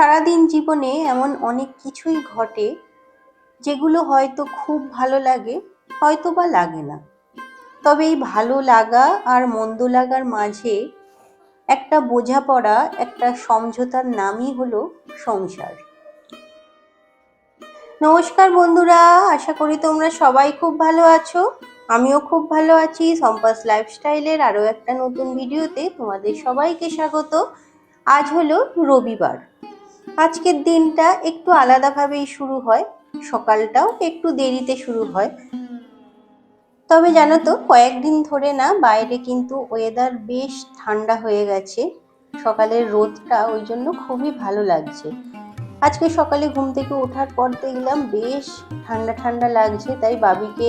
সারাদিন জীবনে এমন অনেক কিছুই ঘটে যেগুলো হয়তো খুব ভালো লাগে হয়তো বা লাগে না। তবে এই ভালো লাগা আর মন্দ লাগার মাঝে একটা বোঝাপড়া, একটা সমঝোতার নামই হলো সংসার। নমস্কার বন্ধুরা, আশা করি তোমরা সবাই খুব ভালো আছো। আমিও খুব ভালো আছি। সম্পাস লাইফস্টাইলের আরও একটা নতুন ভিডিওতে তোমাদের সবাইকে স্বাগত। আজ হলো রবিবার। আজকের দিনটা একটু আলাদাভাবেই শুরু হয়, সকালটাও একটু দেরিতে শুরু হয়। তবে জানো তো, কয়েকদিন ধরে না বাইরে কিন্তু ওয়েদার বেশ ঠান্ডা হয়ে গেছে। সকালের রোদটা ওই জন্য খুবই ভালো লাগছে। আজকে সকালে ঘুম থেকে ওঠার পর দেখলাম বেশ ঠান্ডা ঠান্ডা লাগছে, তাই বাবিকে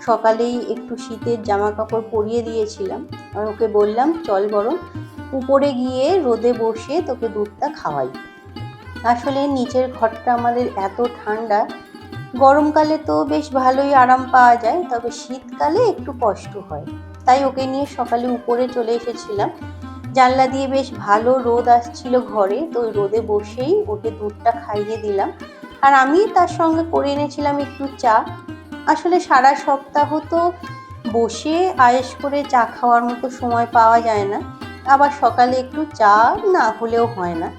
সকালেই একটু শীতের জামা কাপড় পরিয়ে দিয়েছিলাম। আর ওকে বললাম, চল বরং উপরে গিয়ে রোদে বসে তোকে দুধটা খাওয়াই। আসলে নিচের ঘরটা আমাদের এত ঠান্ডা, গরমকালে তো বেশ ভালোই আরাম পাওয়া যায়, তবে শীতকালে একটু কষ্ট হয়। তাই ওকে নিয়ে সকালে উপরে চলে এসেছিলাম। জানলা দিয়ে বেশ ভালো রোদ আসছিল ঘরে, তো ওই রোদে বসেই ওকে দুধটা খাইয়ে দিলাম। আর আমি তার সঙ্গে করে এনেছিলাম একটু চা। আসলে সারা সপ্তাহ তো বসে আয়েস করে চা খাওয়ার মতো সময় পাওয়া যায় না। আবার সকালে একটু চা না হলেও হয় না।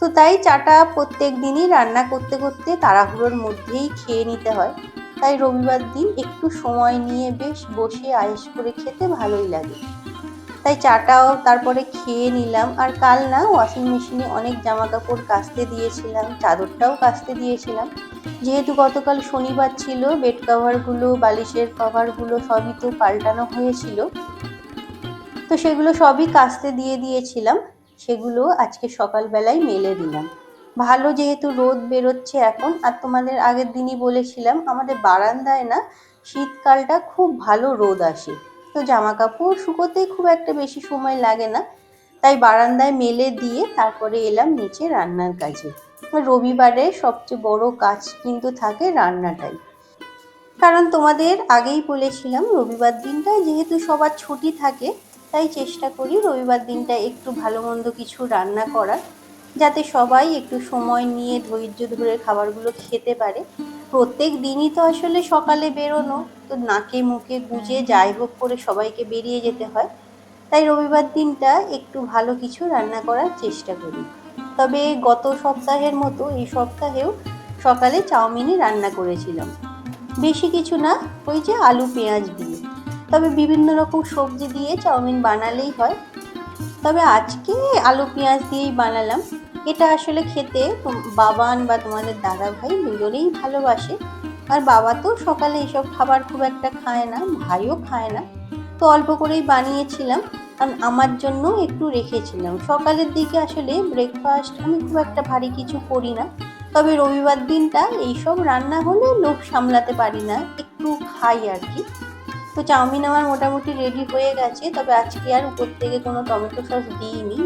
তো তাই চাটা প্রত্যেক দিনই রান্না করতে করতে তাড়াহুড়োর মধ্যেই খেয়ে নিতে হয়। তাই রবিবার দিন একটু সময় নিয়ে বেশ বসে আয়েস করে খেতে ভালোই লাগে। তাই চাটাও তারপরে খেয়ে নিলাম। আর কাল না ওয়াশিং মেশিনে অনেক জামা কাপড় কাচতে দিয়েছিলাম, চাদরটাও কাচতে দিয়েছিলাম। যেহেতু গতকাল শনিবার ছিল বেড কভারগুলো বালিশের কভারগুলো সবই তো পাল্টানো হয়েছিল। তো সেগুলো সবই কাচতে দিয়ে দিয়েছিলাম। সেগুলো আজকে সকালবেলায় মেলে দিলাম। ভালো যেহেতু রোদ বেরোচ্ছে এখন, আর তোমাদের আগের দিনই বলেছিলাম, আমাদের বারান্দায় না শীতকালটা খুব ভালো রোদ আসে। তো জামা কাপড় শুকোতে খুব একটা বেশি সময় লাগে না। তাই বারান্দায় মেলে দিয়ে তারপরে এলাম নিচে রান্নার কাজে। রবিবারে সবচেয়ে বড় কাজ কিন্তু থাকে রান্নাটাই। কারণ তোমাদের আগেই বলেছিলাম, রবিবার দিনটা যেহেতু সবার ছুটি থাকে তাই চেষ্টা করি রবিবার দিনটা একটু ভালো মন্দ কিছু রান্না করার, যাতে সবাই একটু সময় নিয়ে ধৈর্য ধরে খাবারগুলো খেতে পারে। প্রত্যেক দিনই তো আসলে সকালে বেরোনো, তো নাকে মুখে গুজে যাই হোক করে সবাইকে বেরিয়ে যেতে হয়। তাই রবিবার দিনটা একটু ভালো কিছু রান্না করার চেষ্টা করি। তবে গত সপ্তাহের মতো এই সপ্তাহেও সকালে চাউমিনই রান্না করেছিলাম। বেশি কিছু না, ওই যে আলু পেঁয়াজ দিয়ে। তবে বিভিন্ন রকম সবজি দিয়ে চাউমিন বানালেই হয়। তবে আজকে আলু পেঁয়াজ দিয়েই বানালাম। এটা আসলে খেতে বাবান বা তোমাদের দাদা ভাই দুজনেই ভালোবাসে। আর বাবা তো সকালে এইসব খাবার খুব একটা খায় না, ভাইও খায় না। তো অল্প করেই বানিয়েছিলাম। কারণ আমার জন্য একটু রেখেছিলাম। সকালের দিকে আসলে ব্রেকফাস্ট আমি খুব একটা ভারী কিছু করি না। তবে রবিবার দিনটা এইসব রান্না হলে লোভ সামলাতে পারি না, একটু খাই আর কি। তো চাউমিন আমার মোটামুটি রেডি হয়ে গেছে, তবে আজকে আর উপর থেকে কোনো টমেটো সস দিইনি।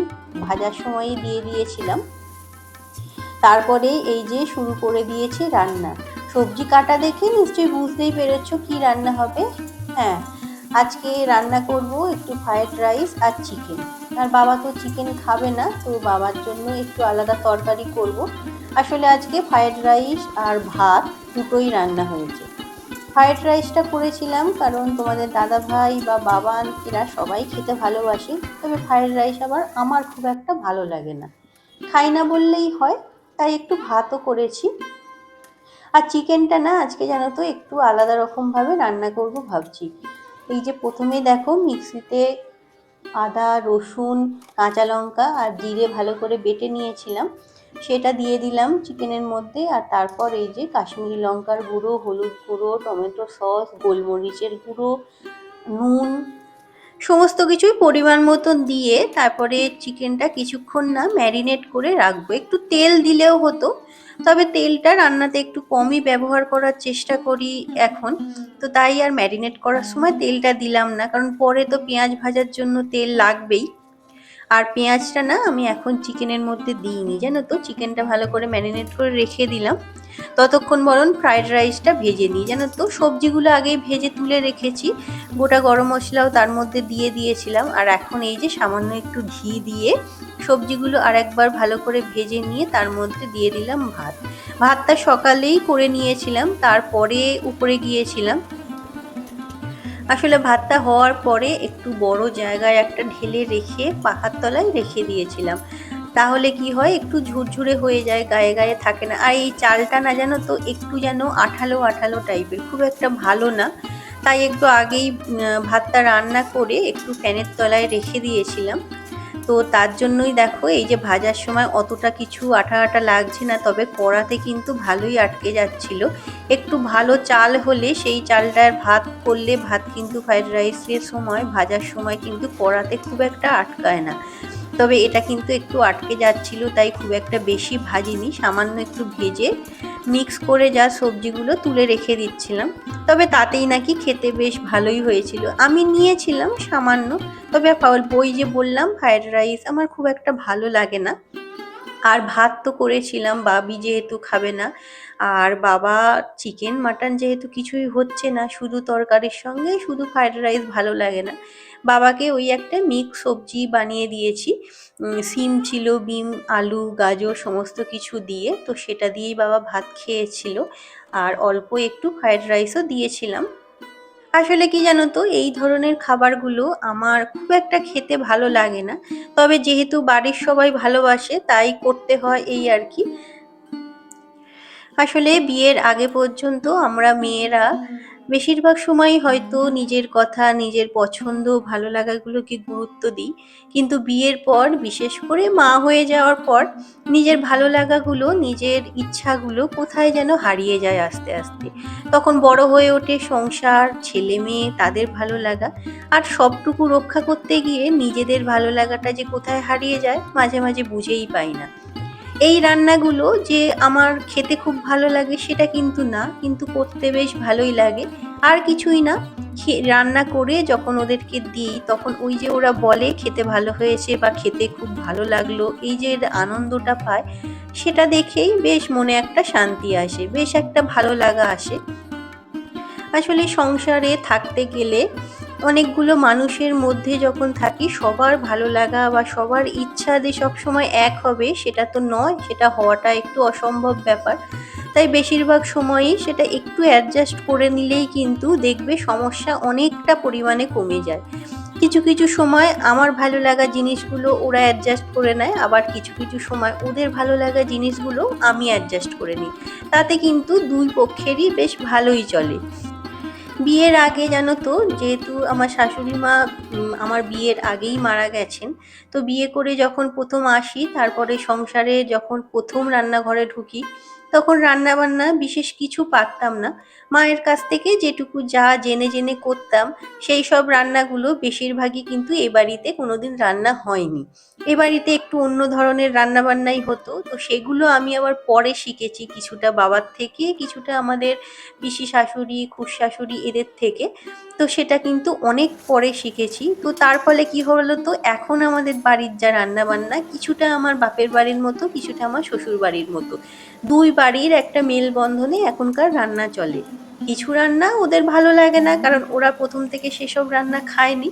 ভাজার সময়ই দিয়ে দিয়েছিলাম। তারপরে এই যে শুরু করে দিয়েছে রান্না। সবজি কাটা দেখে নিশ্চয়ই বুঝতেই পেরেছ কি রান্না হবে। হ্যাঁ আজকে রান্না করব একটু ফ্রায়েড রাইস আর চিকেন আর বাবা তো চিকেন খাবে না, তো বাবার জন্য একটু আলাদা তরকারি করব। আসলে আজকে ফ্রায়েড রাইস আর ভাত দুটোই রান্না হয়েছে। ফ্রায়েড রাইসটা করেছিলাম, কারণ তোমাদের দাদা ভাই বা বাবা এরা সবাই খেতে ভালোবাসে। তবে ফ্রায়েড রাইস আবার আমার খুব একটা ভালো লাগে না। খাই না বললেই হয়, তাই একটু ভাতও করেছি। আর চিকেনটা না, আজকে জানো তো, একটু আলাদা রকমভাবে রান্না করব ভাবছি। এই যে প্রথমে দেখো, মিক্সিতে আদা, রসুন, কাঁচা লঙ্কা আর জিরে ভালো করে বেটে নিয়েছিলাম। সেটা দিয়ে দিলাম চিকেনের মধ্যে আর তারপর এই যে কাশ্মীরি লঙ্কার গুঁড়ো, হলুদ গুঁড়ো, টমেটো সস, গোলমরিচের গুঁড়ো, নুন, সমস্ত কিছুই পরিমাণ মতন দিয়ে তারপরে চিকেনটা কিছুক্ষণ না ম্যারিনেট করে রাখব। একটু তেল দিলেও হতো, তবে তেলটা রান্নাতে একটু কমই ব্যবহার করার চেষ্টা করি এখন। তো তাই আর ম্যারিনেট করার সময় তেলটা দিলাম না, কারণ পরে তো পেঁয়াজ ভাজার জন্য তেল লাগবেই। আর পেঁয়াজটা না আমি এখন চিকেনের মধ্যে দিইনি, জানো তো? চিকেনটা ভালো করে ম্যারিনেট করে রেখে দিলাম। ততক্ষণ বরং ফ্রাইড রাইসটা ভেজে নিই, জানো তো? সবজিগুলো আগেই ভেজে তুলে রেখেছি। গোটা গরম মশলাও তার মধ্যে দিয়ে দিয়েছিলাম। আর এখন এই যে সামান্য একটু ঘি দিয়ে সবজিগুলো আর একবার ভালো করে ভেজে নিয়ে তার মধ্যে দিয়ে দিলাম ভাত। ভাতটা সকালেই করে নিয়েছিলাম, তারপরে উপরে গিয়েছিলাম। আসলে ভাতটা হওয়ার পরে একটু বড় জায়গায় একটা ঢেলে রেখে পাখার তলায় রেখে দিয়েছিলাম। তাহলে কি হয়? একটু ঝুরঝুরে হয়ে যায়, গায়ে গায়ে থাকে না। আর এই চালটা না যেন তো, একটু যেন আঠালো আঠালো টাইপের, খুব একটা ভালো না। তাই একটু আগেই ভাতটা রান্না করে একটু ফ্যানের তলায় রেখে দিয়েছিলাম। তো তার জন্যই দেখো, এই যে ভাজার সময় অতটা কিছু আঠা আঠা লাগছে না, তবে কড়াতে কিন্তু ভালোই আটকে যাচ্ছিল। একটু ভালো চাল হলে সেই চালটার ভাত করলে ভাত কিন্তু ফ্রাইড রাইসের সময়, ভাজার সময় কিন্তু কড়াতে খুব একটা আটকায় না। তবে এটা কিন্তু একটু আটকে যাচ্ছিল, তাই খুব একটা বেশি ভাজিনি, সামান্য একটু ভেজে মিক্স করে যা সবজিগুলো তুলে রেখে দিচ্ছিলাম। তবে তাতেই নাকি খেতে বেশ ভালোই হয়েছিল। আমি নিয়েছিলাম সামান্য, তবে বই যে বললাম ফ্রায়েড রাইস আমার খুব একটা ভালো লাগে না। আর ভাত তো করেছিলাম, বাবি যেহেতু খাবে না, আর বাবা চিকেন মাটন যেহেতু কিছুই হচ্ছে না, শুধু তরকারির সঙ্গে শুধু ফ্রায়েড রাইস ভালো লাগে না। বাবাকে ওই একটা মিক্স সবজি বানিয়ে দিয়েছি। সিম ছিল, বিম, আলু, গাজর সমস্ত কিছু দিয়ে। তো সেটা দিয়েই বাবা ভাত খেয়েছিল। আর অল্প একটু ফ্রায়েড রাইসও দিয়েছিলাম। আসলে কি জানো তো, এই ধরনের খাবারগুলো আমার খুব একটা খেতে ভালো লাগে না। তবে যেহেতু বাড়ির সবাই ভালোবাসে, তাই করতে হয় এই আর কি। আসলে বিয়ের আগে পর্যন্ত আমরা মেয়েরা বেশিরভাগ সময়ই হয়তো নিজের কথা, নিজের পছন্দ, ভালো লাগাগুলোকে গুরুত্ব দিই। কিন্তু বিয়ের পর, বিশেষ করে মা হয়ে যাওয়ার পর, নিজের ভালো লাগাগুলো, নিজের ইচ্ছাগুলো কোথায় যেন হারিয়ে যায় আস্তে আস্তে। তখন বড় হয়ে ওঠে সংসার, ছেলে মেয়ে, তাদের ভালো লাগা। আর সবটুকু রক্ষা করতে গিয়ে নিজেদের ভালো লাগাটা যে কোথায় হারিয়ে যায়, মাঝে মাঝে বুঝেই পাই না। এই রান্নাগুলো যে আমার খেতে খুব ভালো লাগে সেটা কিন্তু না, কিন্তু করতে বেশ ভালোই লাগে। আর কিছুই না রান্না করে যখন ওদেরকে দিই, তখন ওই যে ওরা বলে খেতে ভালো হয়েছে বা খেতে খুব ভালো লাগল, এই যে আনন্দটা পায়, সেটা দেখেই বেশ মনে একটা শান্তি আসে, বেশ একটা ভালো লাগা আসে। আসলে সংসারে থাকতে গেলে অনেকগুলো মানুষের মধ্যে যখন থাকি, সবার ভালো লাগা বা সবার ইচ্ছা যে সবসময় এক হবে, সেটা তো নয়, সেটা হওয়াটা একটু অসম্ভব ব্যাপার। তাই বেশিরভাগ সময়ই সেটা একটু অ্যাডজাস্ট করে নিলেই কিন্তু দেখবে সমস্যা অনেকটা পরিমাণে কমে যায়। কিছু কিছু সময় আমার ভালো লাগা জিনিসগুলো ওরা অ্যাডজাস্ট করে নেয়, আবার কিছু কিছু সময় ওদের ভালো লাগা জিনিসগুলো আমি অ্যাডজাস্ট করে নিই। তাতে কিন্তু দুই পক্ষেরই বেশ ভালোই চলে। বিয়ের আগে জানো তো, যেহেতু আমার শাশুড়ি মা আমার বিয়ের আগেই মারা গেছেন, তো বিয়ে করে যখন প্রথম আসি, তারপরে সংসারে যখন প্রথম রান্নাঘরে ঢুকি তখন রান্না বান্না বিশেষ কিছু পারতাম না। মায়ের কাছ থেকে যেটুকু যা জেনে জেনে করতাম, সেই সব রান্নাগুলো বেশিরভাগই কিন্তু এ বাড়িতে কোনোদিন রান্না হয়নি। এ বাড়িতে একটু অন্য ধরনের রান্না বান্নাই হতো, তো সেগুলো আমি আবার পরে শিখেছি কিছুটা বাবার থেকে, কিছুটা আমাদের পিসি শাশুড়ি খুশ শাশুড়ি এদের থেকে। তো সেটা কিন্তু অনেক পরে শিখেছি। তো তার ফলে কি হলো তো, এখন আমাদের বাড়ির যা রান্না বান্না কিছুটা আমার বাপের বাড়ির মতো, কিছুটা আমার শ্বশুর বাড়ির মতো। দুই বাড়ির একটা মেলবন্ধনে এখনকার রান্না চলে। কিছু রান্না ওদের ভালো লাগে না, কারণ ওরা প্রথম থেকে সেসব রান্না খায়নি।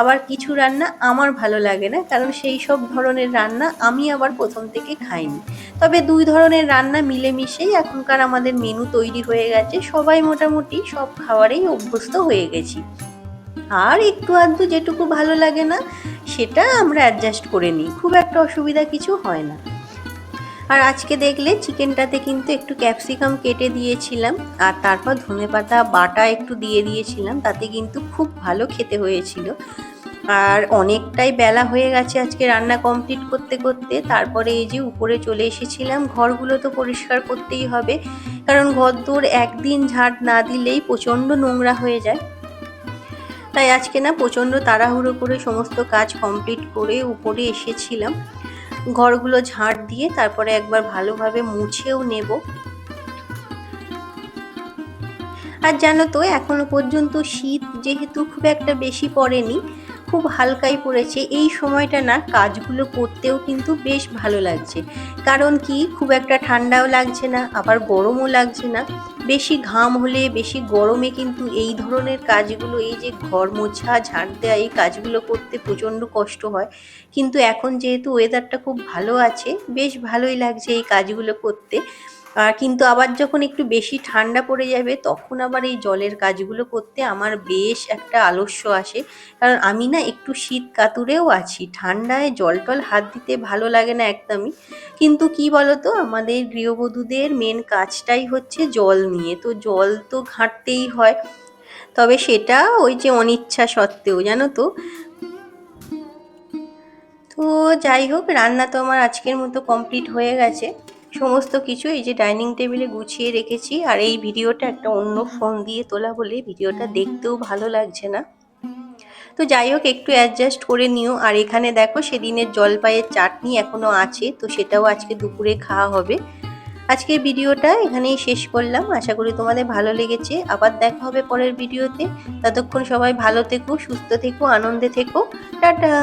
আবার কিছু রান্না আমার ভালো লাগে না, কারণ সেই সব ধরনের রান্না আমি আবার প্রথম থেকে খাইনি। তবে দুই ধরনের রান্না মিলেমিশেই এখনকার আমাদের মেনু তৈরি হয়ে গেছে। সবাই মোটামুটি সব খাবারেই অভ্যস্ত হয়ে গেছি। আর একটু আধটু যেটুকু ভালো লাগে না, সেটা আমরা অ্যাডজাস্ট করে নিই। খুব একটা অসুবিধা কিছু হয় না। আর আজকে দেখলে চিকেনটাতে কিন্তু একটু ক্যাপসিকাম কেটে দিয়েছিলাম, আর তারপর ধনে পাতা বাটা একটু দিয়ে দিয়েছিলাম, তাতে কিন্তু খুব ভালো খেতে হয়েছিল। আর অনেকটাই বেলা হয়ে গেছে আজকে রান্না কমপ্লিট করতে করতে, তারপরে এই যে উপরে চলে এসেছিলাম, ঘরগুলো তো পরিষ্কার করতেই হবে, কারণ ঘর দৌড় একদিন ঝাড় না দিলেই প্রচণ্ড নোংরা হয়ে যায়। তাই আজকে না প্রচণ্ড তাড়াহুড়ো করে সমস্ত কাজ কমপ্লিট করে উপরে এসেছিলাম। ঘরগুলো ঝাঁট দিয়ে তারপরে একবার ভালোভাবে মুছেও নেব। আর জানো তো, এখনও পর্যন্ত শীত যেহেতু খুব একটা বেশি পড়েনি খুব হালকাই পড়েছে। এই সময়টা না কাজগুলো করতেও কিন্তু বেশ ভালো লাগছে। কারণ কি? খুব একটা ঠান্ডাও লাগছে না, আবার গরমও লাগছে না। বেশি ঘাম হলে, বেশি গরমে কিন্তু এই ধরনের কাজগুলো, এই যে ঘর মোছা ঝাড় দেওয়া এই কাজগুলো করতে প্রচণ্ড কষ্ট হয়। কিন্তু এখন যেহেতু ওয়েদারটা খুব ভালো আছে, বেশ ভালোই লাগছে এই কাজগুলো করতে। কিন্তু আবার যখন একটু বেশি ঠান্ডা পড়ে যাবে, তখন আবার এই জলের কাজগুলো করতে আমার বেশ একটা আলস্য আসে। কারণ আমি না একটু শীত কাতুরেও আছি, ঠান্ডায় জল টল হাত দিতে ভালো লাগে না একদমই। কিন্তু কি বলতো, আমাদের গৃহবধূদের মেন কাজটাই হচ্ছে জল নিয়ে, তো জল তো ঘাঁটতেই হয়। তবে সেটা ওই যে অনিচ্ছা সত্ত্বেও, জানো তো। তো যাই হোক, রান্না তো আমার আজকের মতো কমপ্লিট হয়ে গেছে। সমস্ত কিছু এই যে ডাইনিং টেবিলে গুছিয়ে রেখেছি আর এই ভিডিওটা একটা অন্য ফোন দিয়ে তোলা বলে ভিডিওটা দেখতেও ভালো লাগছে না। তো যাই হোক, একটু অ্যাডজাস্ট করে নিও। আর এখানে দেখো, সেদিনের জলপাইয়ের চাটনি এখনও আছে, তো সেটাও আজকে দুপুরে খাওয়া হবে। আজকের ভিডিওটা এখানেই শেষ করলাম। আশা করি তোমাদের ভালো লেগেছে। আবার দেখা হবে পরের ভিডিওতে। ততক্ষণ সবাই ভালো থেকো, সুস্থ থেকো, আনন্দে থেকো। টাটা!